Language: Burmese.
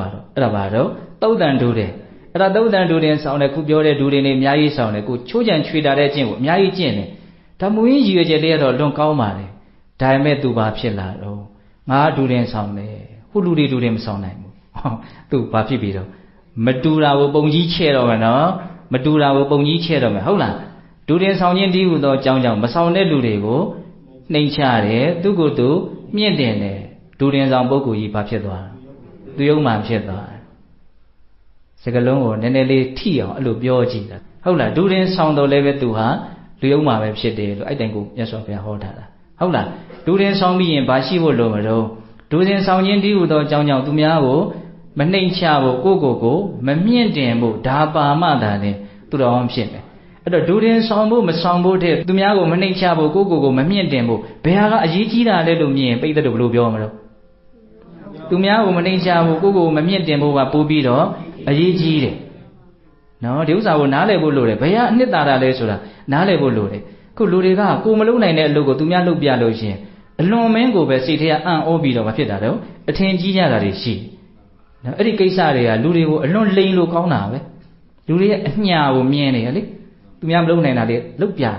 ပါတော့အဲ့ဒါပါတော့တုတ်တန်ဒူတယ်အဲ့ဒါတုတ်တန်ဒူတယ်ဆောင်းတယ်ခုပြောတဲ့ဒူတွေနေအများကြီးဆောင်းတယ်ကိုချိုးကြံချွေတာတဲ့အကျင့်ကိုအများကြီးကျင့်တယ်ဒါမူရင်းရည်ရွယ်ချက်လေးကတော့လွန်ကောင်းပါလေဒါပေမဲ့သူဘာဖြစ်လာတော့ငါဒူတယ်ဆောင်းတယ်ဟိုလူတွေဒူတယ်မဆောင်းနိုင်ဘူးဟောသူဘာဖြစ်ပြီတော့မတူတာကိုပုံကြီးချဲ့တော့မယ်နော်မတူတာကိုပုံကြီးချဲ့တော့မယ်ဟုတ်လားဒူတယ်ဆောင်းခြင်းဒီဟုသောအကြောင်းကြောင့်မဆောင်းတဲ့လူတွေကိုနှိမ်ချတယ်သူကိုယ်သူမြင့်တင်တယ်ဒူတယ်ဆောင်ပုဂ္ဂိုလ်ကြီးဘာဖြစ်သွား သူယုံမှဖြစ်သွားတယ်စကလုံးကိုနည်းနည်းလေးထိအောင်အဲ့လိုပြောကြည့်တာဟုတ်လားဒူရင်ဆောင်တော်လည်းပဲသူဟာလူယုံမှာပဲဖြစ်တယ်လို့အဲ့တိုင်ကိုမြတ်စွာဘုရားဟောထားတာဟုတ်လားဒူရင်ဆောင်ပြီးရင်ဘာရှိဖို့လိုမလို့ဒူရင်ဆောင်ခြင်းဒီဟုသောအကြောင်းကြောင့်သူများကိုမနှိမ်ချဖို့ကိုကိုကိုမမြင့်တင်ဖို့ဒါပါမှသာလေသူတော်အောင်ဖြစ်မယ်အဲ့တော့ဒူရင်ဆောင်ဖို့မဆောင်ဖို့တဲ့သူများကိုမနှိမ်ချဖို့ကိုကိုကိုမမြင့်တင်ဖို့ဘယ်ဟာကအရေးကြီးတာလဲလို့မြင်ပိဋကတ်တို့ဘယ်လိုပြောမလို့ သူများကိုမနှိမ်ချဖို့ကိုကိုကိုမမြင့်တင်ဖို့ကပို့ပြီးတော့အရေးကြီးတယ်နော်ဒီဥစ္စာကိုနားလည်ဖို့လိုတယ်ဘယ်ကအနှစ်သာရလဲဆိုတာနားလည်ဖို့လိုတယ်ခုလူတွေကကိုမလုံးနိုင်တဲ့အလုပ်ကိုသူများလုပ်ပြလို့ရှင်အလွန်မင်းကိုပဲစိတ်ထဲကအံ့ဩပြီးတော့မဖြစ်တာတော့အထင်ကြီးကြတာတွေရှိနော်အဲ့ဒီကိစ္စတွေကလူတွေကိုအလွန်လိန်လို့ကောင်းတာပဲလူတွေရဲ့အညာကိုမြင်နေရလေသူများမလုံးနိုင်တာလေလုပ်ပြတာ